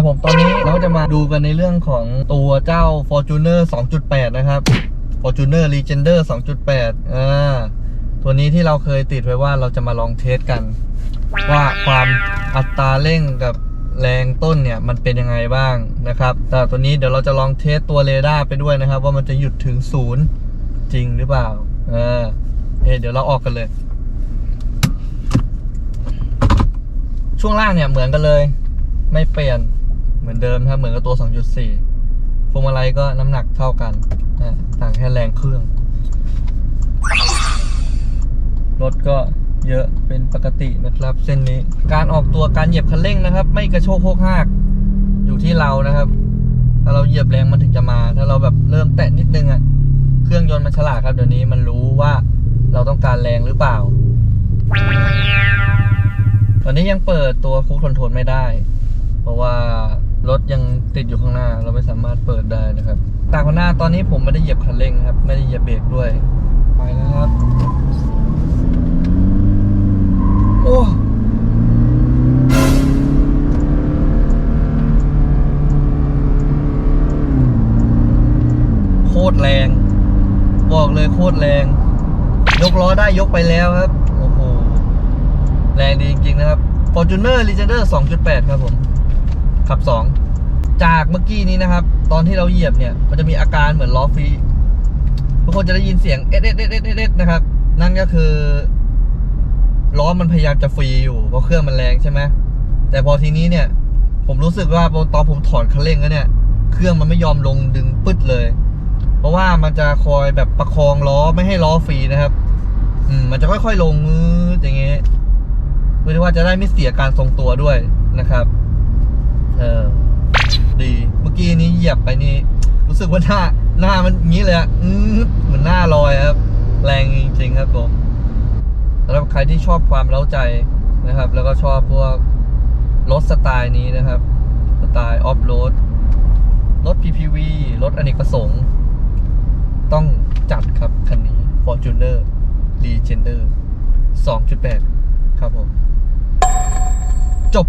ครับผมตอนนี้เราจะมาดูกันในเรื่องของตัวเจ้า Fortuner 2.8 นะครับ Fortuner Legender 2.8อ่าตัวนี้ที่เราเคยติดไว้ว่าเราจะมาลองเทสกัน ว่าความอัตราเร่งกับแรงต้นเนี่ยมันเป็นยังไงบ้างนะครับ แต่ตัวนี้เดี๋ยวเราจะลองเทสตัวเรดาร์ไปด้วยนะครับ ว่ามันจะหยุดถึงศูนย์จริงหรือเปล่าเออเอะเดี๋ยวเราออกกันเลย ช่วงล่างเนี่ยเหมือนกันเลย ไม่เปลี่ยน เหมือนเดิมครับเหมือนกับตัว 2.4พวงมาลัยก็น้ำหนักเท่ากันนะต่างแค่แรงเครื่อง รถก็เยอะเป็นปกตินะครับ เส้นนี้การออกตัวการเหยียบคันเร่งนะครับ ไม่กระโชกโคกหากอยู่ที่เรานะครับ ถ้าเราเหยียบแรงมันถึงจะมา ถ้าเราแบบเริ่มแตะนิดนึงอะ่ะเครื่องยนต์มันฉลาดครับเดี๋ยวนี้มันรู้ว่าเราต้องการแรงหรือเปล่า ตอนนี้ยังเปิดตัวคูคอนโทรลไม่ได้ เพราะว่า รถยังติดอยู่ข้างหน้า เราไม่สามารถเปิดได้นะครับตางข้างหน้าตอนนี้ผมไม่ได้เหยียบคันเร่งครับ ไม่ได้เหยียบเบรกด้วย ไปแล้วครับ โอ้โคตรแรง บอกเลยโคตรแรง ยกล้อได้ยกไปแล้วครับ โอ้โห แรงดีจริงๆนะครับ Fortuner Legender 2.8 ครับผม ขับ 2 จากเมื่อกี้นี้นะครับ ตอนที่เราเหยียบเนี่ย มันจะมีอาการเหมือนล้อฟรีทุกคนจะได้ยินเสียงเอ็ดเอ็ดเอ็ดเอ็ดเอ็ดนะครับ นั่นก็คือล้อมันพยายามจะฟรีอยู่เพราะเครื่องมันแรงใช่ไหมแต่พอทีนี้เนี่ย ผมรู้สึกว่าตอนผมถอนคันเร่งแล้วเนี่ย เครื่องมันไม่ยอมลงดึงปึ๊ดเลย เพราะว่ามันจะคอยแบบประคองล้อไม่ให้ล้อฟรีนะครับ อืมมันจะค่อยๆลงมืออย่างเงี้ยเพื่อที่ว่าจะได้ไม่เสียการทรงตัวด้วยนะครับ เออ ดีเมื่อกี้นี้เหยียบไปนี่ รู้สึกว่าหน้า หน้ามันงี้เลยอะอืมเหมือนหน้าลอยครับ แรงจริงๆครับผมสำหรับใครที่ชอบความเล้าใจนะครับ แล้วก็ชอบพวกรถสไตล์นี้นะครับ สไตล์ออฟโรดรถ PPV รถอเนกประสงค์ ต้องจัดครับคันนี้ Fortuner Legender 2.8 ครับผม จบ